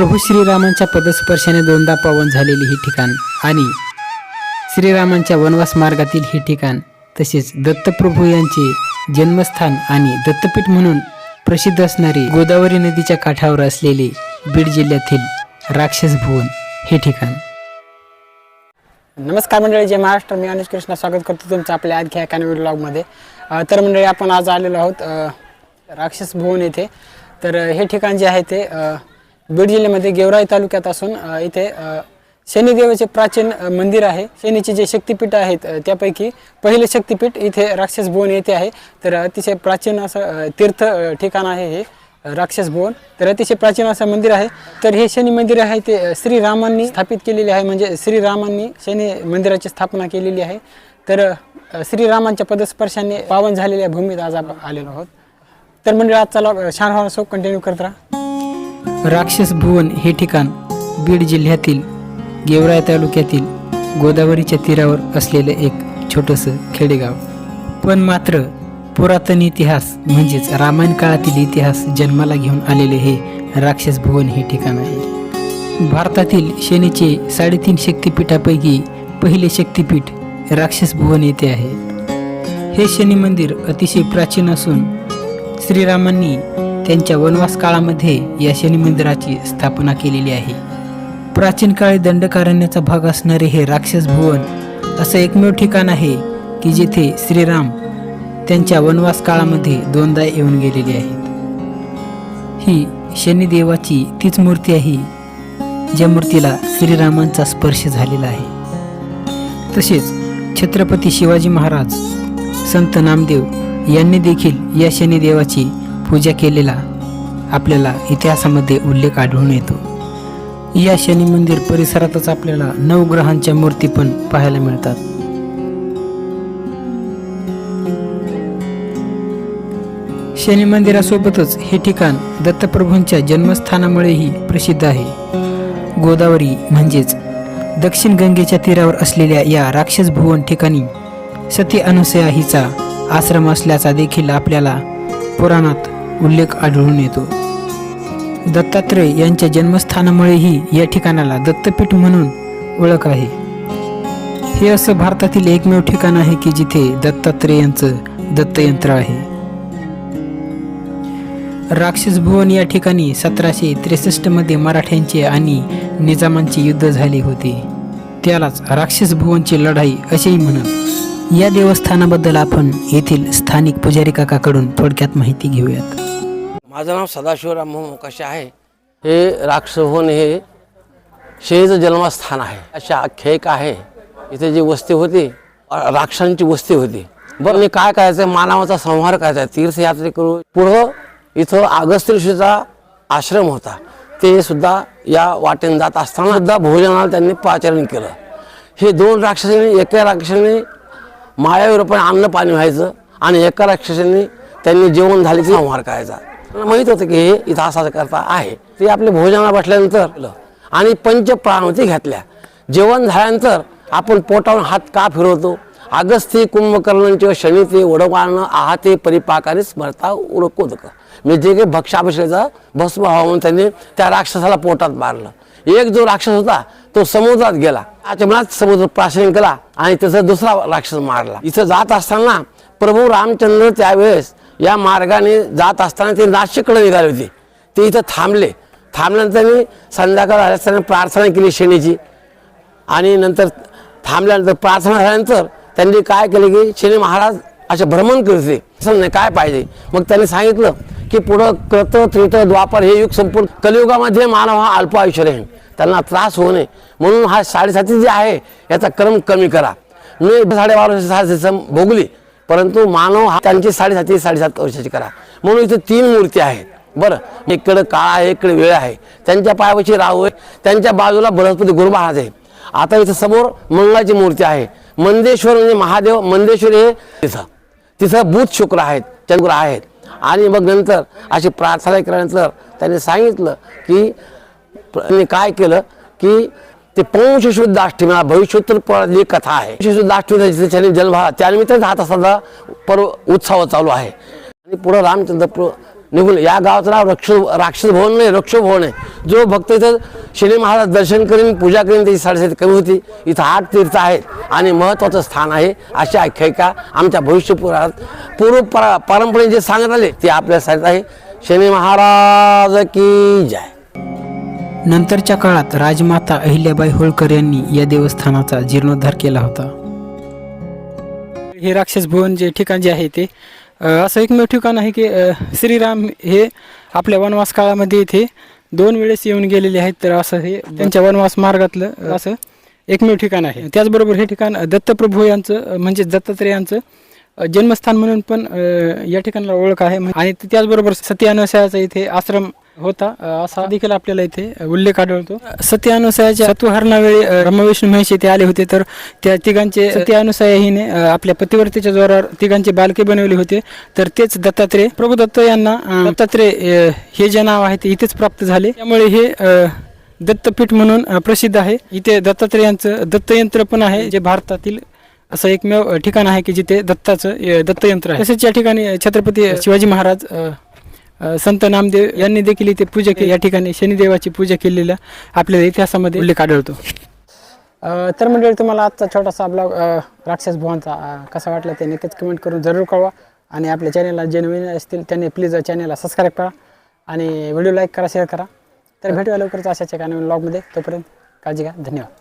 प्रभू श्रीरामांच्या पदस्पर्शाने दोनदा पावन झालेले हे ठिकाण आणि श्रीरामांच्या वनवास मार्गातील हे ठिकाण तसेच दत्तप्रभू यांचे जन्मस्थान आणि दत्तपीठ म्हणून प्रसिद्ध असणारे गोदावरी नदीच्या काठावर असलेले बीड जिल्ह्यातील राक्षस भुवन हे ठिकाण. नमस्कार मंडळी जय महाराष्ट्र. मी अनुज कृष्णा स्वागत करतो तुमचं आपल्या आणखी एका नवीन ब्लॉगमध्ये तर मंडळी आपण आज आलेलो आहोत राक्षस भुवन येथे. तर हे ठिकाण जे आहे ते बीड जिल्ह्यामध्ये गेवराई तालुक्यात असून इथे शनिदेवाचे प्राचीन मंदिर आहे. शनीचे जे शक्तिपीठ आहेत त्यापैकी पहिले शक्तिपीठ इथे राक्षस भुवन येथे आहे. तर अतिशय प्राचीन असं तीर्थ ठिकाण आहे हे राक्षस भुवन. तर अतिशय प्राचीन असं मंदिर आहे. तर हे शनी मंदिर आहे ते श्रीरामांनी स्थापित केलेले आहे. म्हणजे श्रीरामांनी शनी मंदिराची स्थापना केलेली आहे. तर श्रीरामांच्या पदस्पर्शाने पावन झालेल्या भूमीत आज आपण आलेलो आहोत. तर म्हणजे आज चला अ, असो सो कंटिन्यू करत राहा. राक्षस भुवन हे ठिकाण बीड जिल्ह्यातील गेवराय तालुक्यातील गोदावरीच्या तीरावर असलेलं एक छोटंसं खेडेगाव. पण मात्र पुरातन इतिहास म्हणजेच रामायण काळातील इतिहास जन्माला घेऊन आलेले हे राक्षस भुवन हे ठिकाण आहे. भारतातील शनीचे साडेतीन शक्तिपीठापैकी पहिले शक्तिपीठ राक्षस भुवन येथे आहे. हे शनी मंदिर अतिशय प्राचीन असून श्रीरामांनी त्यांच्या वनवास काळामध्ये या शनी मंदिराची स्थापना केलेली आहे. प्राचीन काळी दंडकारण्याचा भाग असणारे हे राक्षस भुवन असं एकमेव ठिकाण आहे की जिथे श्रीराम त्यांच्या वनवास काळामध्ये दोनदा येऊन गेलेले आहेत. ही शनिदेवाची तीच मूर्ती आहे ज्या मूर्तीला श्रीरामांचा स्पर्श झालेला आहे. तसेच छत्रपती शिवाजी महाराज संत नामदेव यांनी देखील या शनिदेवाची पूजा केलेला आपल्याला इतिहासामध्ये उल्लेख आढळून येतो. या शनी मंदिर परिसरातच आपल्याला नवग्रहांच्या मूर्ती पण पाहायला मिळतात. शनी मंदिरासोबतच हे ठिकाण दत्तप्रभूंच्या जन्मस्थानामुळेही प्रसिद्ध आहे. गोदावरी म्हणजेच दक्षिण गंगेच्या तीरावर असलेल्या या राक्षस भुवन ठिकाणी सती अनुसया हिचा आश्रम असल्याचा देखील आपल्याला पुराणात उल्लेख आढळून येतो. दत्तात्रय यांच्या जन्मस्थानामुळेही या ठिकाणाला दत्तपीठ म्हणून ओळख आहे. हे असं भारतातील एकमेव ठिकाण आहे की जिथे दत्तात्रेयांचं दत्तयंत्र आहे. राक्षस भुवन या ठिकाणी सतराशे त्रेसष्टमध्ये मराठ्यांचे आणि निजामांचे युद्ध झाले होते. त्यालाच राक्षस भुवनची लढाई असेही म्हणत. या देवस्थानाबद्दल आपण येथील स्थानिक पुजारी काकाकडून थोडक्यात माहिती घेऊयात. माझं नाव सदाशिवराम मोकाशी आहे. हे राक्षसभवन हे शेळीचं जन्मस्थान आहे. अशा आख्यायिक आहे. इथे जी वस्ती होती राक्षसांची वस्ती होती. बरं मी काय करायचं मानवाचा संहार करायचा. तीर्थयात्रे करू पुढं इथं अगस्त्य ऋषीचा आश्रम होता. ते सुद्धा या वाटेने जात असताना सुद्धा भोजनाला त्यांनी पाचारण केलं. हे दोन राक्षसांनी एका राक्षसाने मायावीरपणे अन्न पाणी व्हायचं आणि एका राक्षसांनी त्यांनी जेवण झाले संहार करायचा. माहीत होतं की हे इथं असा करता आहे. ते आपले भोजनाला बसल्यानंतर आणि पंच प्राणवती घातल्या. जेवण झाल्यानंतर आपण पोटावरून हात का फिरवतो? अगस्ती कुंभकर्णांचे शनी ते आहाते परिपाकाने स्मरता उरकोदक. म्हणजे जे काही भक्षाभिषेचा भस्म व्हावं म्हणून त्यांनी त्या राक्षसाला पोटात मारलं. एक जो राक्षस होता तो समुद्रात गेला. अचानक समुद्र प्राशन केला आणि त्याचा दुसरा राक्षस मारला. इथं जात असताना प्रभू रामचंद्र त्यावेळेस या मार्गाने जात असताना ते नाशिककडे निघाले होते. ते इथं थांबले. थांबल्यानंतर मी संध्याकाळ असताना प्रार्थना केली शनीची. आणि नंतर थांबल्यानंतर प्रार्थना झाल्यानंतर त्यांनी काय केलं की शनी महाराज असे भ्रमण करते असं काय पाहिजे? मग त्यांनी सांगितलं की पुढं क्रत त्रित द्वापर हे युग संपूर्ण कलियुगामध्ये मानव हा अल्प आयुष्य राहील त्यांना त्रास होऊ नये. म्हणून हा साडेसाती जे आहे याचा क्रम कमी करा. मी साडेबारा वर्ष भोगली. परंतु मानव हा त्यांची साडेसाती साडेसात वर्षाची करा म्हणून इथे तीन मूर्ती आहेत. बरं इकडं काळ आहे इकडे वेळ आहे. त्यांच्या पायापाशी राहू आहे. त्यांच्या बाजूला बृहस्पती गुरु महाराज आहे. आता इथं समोर मंगळाची मूर्ती आहे. मंदेश्वर म्हणजे महादेव. मंदेश्वर हे तिथं. तिथं बुध शुक्र आहेत चंद्र आहेत. आणि मग नंतर अशी प्रार्थना केल्यानंतर त्यांनी सांगितलं की त्यांनी काय केलं की ते पंश शुद्ध अष्टमीला भविष्योत्तर पुराणातली कथा आहे. शुद्ध अष्टमी म्हणजे जन्म झाला त्यानिमित्ताने हा तसा पर्व उत्सव चालू आहे. आणि पुढं रामचंद्रपूर निघून या गावाचं नाव रक्ष राक्षस भवन नाही रक्ष भवन आहे. जो भक्त इथं शनी महाराज दर्शन करीन पूजा करीन त्याची साडेसाती कमी होती. इथं आठ तीर्थ आहेत आणि महत्त्वाचं स्थान आहे अशी आख्यायिका आमच्या भविष्यपुरात पूर्व परा परंपरेने जे सांगत आले ते आपल्या साईड आहे. शनी महाराज की जय. नंतरच्या काळात राजमाता अहिल्याबाई होळकर यांनी या देवस्थानाचा जीर्णोद्धार केला होता. हे राक्षस भुवन जे ठिकाण जे आहे ते असं एकमेव ठिकाण आहे की श्रीराम हे आपल्या वनवास काळामध्ये इथे दोन वेळेस येऊन गेलेले आहेत तर असं हे त्यांच्या वनवास मार्गातलं असं एकमेव ठिकाण आहे. त्याचबरोबर हे ठिकाण दत्तप्रभू यांचं म्हणजे दत्तात्रेयांचं यांचं जन्मस्थान म्हणून पण या ठिकाणाला ओळख आहे. आणि त्याचबरोबर सत्यानुसयाचा इथे आश्रम होता. असा देखील आपल्याला इथे उल्लेख आढळतो. सत्यानुसयाच्या सत्वहरणावेळी अ, ब्रह्मविष्णू महेश इथे आले होते तर त्या तिघांचे सत्यानुसया हिने आपल्या पतिवर्तीच्या जोरावर तिघांचे बालके बनवले होते. तर तेच दत्तात्रेय प्रभू दत्त यांना दत्तात्रेय हे जे नाव आहे ते इथेच प्राप्त झाले. त्यामुळे हे दत्तपीठ म्हणून प्रसिद्ध आहे. इथे दत्तात्रेयांचं दत्तयंत्र पण आहे जे भारतातील असं एकमेव ठिकाण आहे की जिथे दत्ताचं दत्तयंत्र आहे. तसेच या ठिकाणी छत्रपती शिवाजी महाराज संत नामदेव यांनी देखील इथे पूजा केली या ठिकाणी शनिदेवाची पूजा केलेला आपल्याला इतिहासामध्ये उल्लेख आढळतो. तर मंडळी तुम्हाला आजचा छोटासा ब्लॉग राक्षस भुवांचा कसा वाटला ते नक्कीच कमेंट करून जरूर कळवा आणि आपल्या चॅनलला जे नवीन असतील त्यांनी प्लीज चॅनलला सबस्क्राईब करा आणि व्हिडिओ लाईक करा शेअर करा. तर भेटूया लवकरच अशाच एका नवीन ब्लॉगमध्ये तोपर्यंत काळजी घ्या. धन्यवाद.